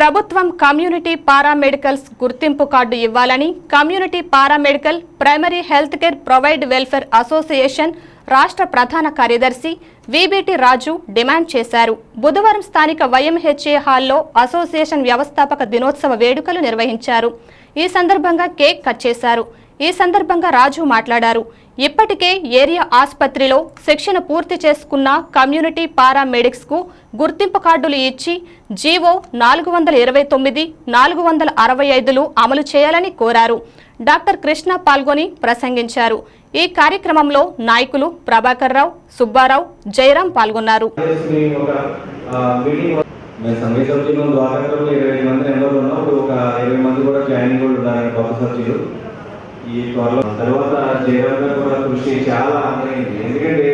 ప్రభుత్వం community paramedicals గుర్తింపు card ఇవ్వాలని community paramedical primary health care provide welfare association రాష్ట్ర ప్రధాన కార్యదర్శి విబిటి రాజు డిమాండ్ చేశారు. బుధవారం స్థానిక వైఎంహెచ్ఏ హాల్లో అసోసియేషన్ వ్యవస్థాపక దినోత్సవ వేడుకలు నిర్వహించారు. ఈ సందర్భంగా కేక్ కట్ చేశారు. ఈ సందర్భంగా రాజు మాట్లాడారు. ఇప్పటికే ఏరియా ఆసుపత్రిలో శిక్షణ పూర్తి చేసుకున్న కమ్యూనిటీ పారామెడిక్స్కు గుర్తింపు కార్డులు ఇచ్చి జీవో నాలుగు వందల ఇరవై తొమ్మిది నాలుగు వందల అరవై ఐదులు అమలు చేయాలని కోరారు. డాక్టర్ కృష్ణ పాల్గొని ప్రసంగించారు. ఈ కార్యక్రమంలో నాయకులు ప్రభాకర్ రావు సుబ్బారావు జయరాం పాల్గొన్నారు. ఒక మేము సంగీత ఇరవై మంది నెంబర్లు ఉన్నాం ఒక ఇరవై మంది కూడా జాయినింగ్ కూడా ఉన్నారు ఈ త్వరలో తర్వాత జయరామ్ గారు కూడా కృషి చాలా అందమైంది. ఎందుకంటే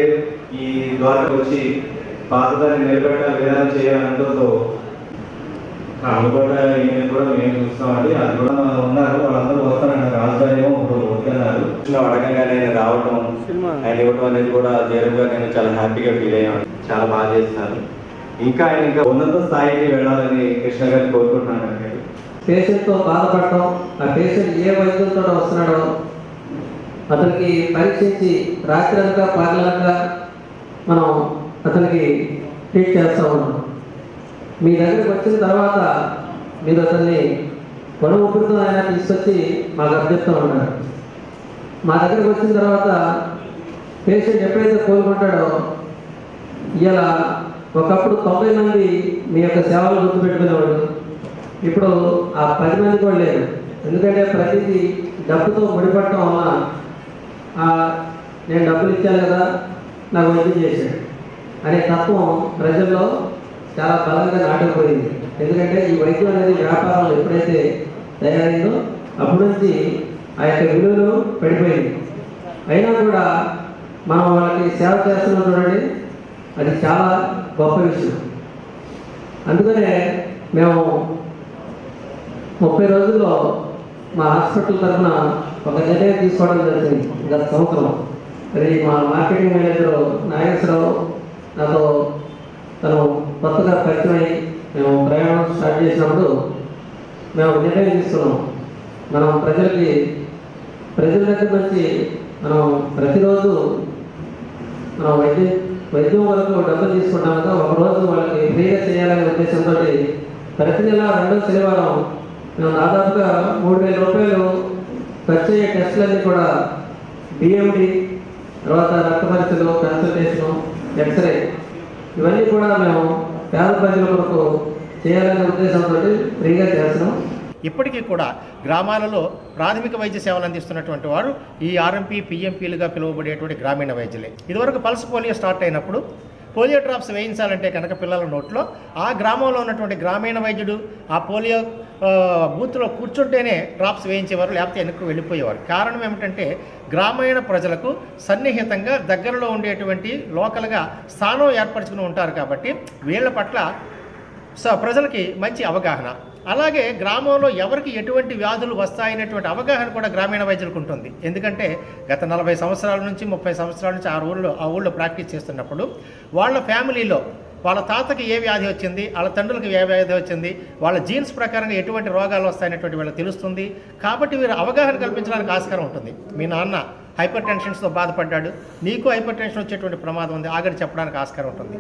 ఈ ద్వారక వచ్చి పాతదాన్ని నిలబెట్టాలి విధానం చేయాలనడంతో కూడా ఈమె కూడా మేము చూస్తామండి అది కూడా ఉన్నారు వాళ్ళందరూ వస్తారన్నారు. రాజధాని ఇప్పుడు వద్దన్నారు అడగంగానే ఆయన రావటం ఆయన ఇవ్వడం అనేది కూడా జయరామ్ గారు నేను చాలా హ్యాపీగా ఫీల్ అయ్యాను. చాలా బాగా చేస్తున్నారు ఇంకా ఆయన ఇంకా ఉన్నత స్థాయికి వెళ్ళాలని కృష్ణ గారిని కోరుకుంటున్నాను అండి. పేషెంట్తో బాధపడటం ఆ పేషెంట్ ఏ వైద్యులతో వస్తున్నాడో అతనికి పరీక్షించి రాత్రంతా పగలంతా మనం అతనికి ట్రీట్ చేస్తూ ఉన్నాం. మీ దగ్గరికి వచ్చిన తర్వాత మీరు అతన్ని గొడవ ఊపిరితో ఆయన తీసుకొచ్చి మాకు అభ్యర్థిస్తూ ఉన్నారు. మా దగ్గరికి వచ్చిన తర్వాత పేషెంట్ ఎప్పుడైతే కోలుకుంటాడో ఇలా ఒకప్పుడు తొంభై మంది మీ యొక్క సేవలు గుర్తుపెట్టుకునేవాళ్ళు. ఇప్పుడు ఆ పది మంది కూడా లేరు. ఎందుకంటే ప్రతిదీ డబ్బుతో ముడిపడటం వల్ల నేను డబ్బులు ఇచ్చాను కదా నాకు వద్దు చేశాడు అనే తత్వం ప్రజల్లో చాలా బలంగా నాటుకుపోయింది. ఎందుకంటే ఈ వైద్యం అనేది వ్యాపారంలో ఎప్పుడైతే తయారైందో అప్పటి నుంచి ఆ యొక్క విలువలు పడిపోయింది. అయినా కూడా మనం వాళ్ళకి సేవ చేస్తున్నాం చూడండి అది చాలా గొప్ప విషయం. అందుకనే మేము ముప్పై రోజుల్లో మా హాస్పిటల్ తరఫున ఒక నిర్ణయం తీసుకోవడం జరిగింది. గత సంవత్సరం. అది మా మార్కెటింగ్ మేనేజర్ నాగేశ్వరరావు నాతో తను కొత్తగా పరిచయం మేము ప్రయాణం స్టార్ట్ చేసినప్పుడు మేము ఒక నిర్ణయం తీసుకున్నాం. మనం ప్రజలకి ప్రజల దగ్గర నుంచి మనం ప్రతిరోజు మనం వైద్యం వైద్యం వరకు డబ్బులు తీసుకుంటాం కదా ఒక రోజు వాళ్ళకి ఫ్రీగా చేయాలనే ఉద్దేశంతో ప్రతి నెల రెండో శనివారం దాదాపుగా మూడు వేల రూపాయలు ఖర్చు అయ్యే టెస్టులన్నీ కూడా బిఎండి తర్వాత రక్త పరీక్షలు కన్సల్టేషను ఎక్స్రే ఇవన్నీ కూడా మేము పేద ప్రజల కొరకు చేయాలనే ఉద్దేశంతో ఫ్రీగా చేస్తున్నాం. ఇప్పటికీ కూడా గ్రామాలలో ప్రాథమిక వైద్య సేవలు అందిస్తున్నటువంటి వారు ఈ ఆర్ఎంపీ పిఎంపీలుగా పిలువబడేటువంటి గ్రామీణ వైద్యులే. ఇదివరకు పల్స్ పోలియో స్టార్ట్ అయినప్పుడు పోలియో డ్రాప్స్ వేయించాలంటే కనుక పిల్లల నోట్లో ఆ గ్రామంలో ఉన్నటువంటి గ్రామీణ వైద్యుడు ఆ పోలియో బూత్లో కూర్చుంటేనే డ్రాప్స్ వేయించేవారు లేకపోతే వెనక్కి వెళ్ళిపోయేవారు. కారణం ఏమిటంటే గ్రామీణ ప్రజలకు సన్నిహితంగా దగ్గరలో ఉండేటువంటి లోకల్గా స్థానం ఏర్పరచుకుని ఉంటారు కాబట్టి వీళ్ళ పట్ల సో ప్రజలకి మంచి అవగాహన. అలాగే గ్రామంలో ఎవరికి ఎటువంటి వ్యాధులు వస్తాయనేటువంటి అవగాహన కూడా గ్రామీణ వైద్యులకు ఉంటుంది. ఎందుకంటే గత నలభై సంవత్సరాల నుంచి ముప్పై సంవత్సరాల నుంచి ఆ ఊళ్ళో ఆ ఊళ్ళో ప్రాక్టీస్ చేస్తున్నప్పుడు వాళ్ళ ఫ్యామిలీలో వాళ్ళ తాతకి ఏ వ్యాధి వచ్చింది వాళ్ళ తండ్రులకు ఏ వ్యాధి వచ్చింది వాళ్ళ జీన్స్ ప్రకారంగా ఎటువంటి రోగాలు వస్తాయనేటువంటి వీళ్ళకి తెలుస్తుంది. కాబట్టి వీరు అవగాహన కల్పించడానికి ఆస్కారం ఉంటుంది. మీ నాన్న హైపర్ టెన్షన్స్తో బాధపడ్డాడు నీకు హైపర్ టెన్షన్ వచ్చేటువంటి ప్రమాదం ఉంది ఆగడి చెప్పడానికి ఆస్కారం ఉంటుంది.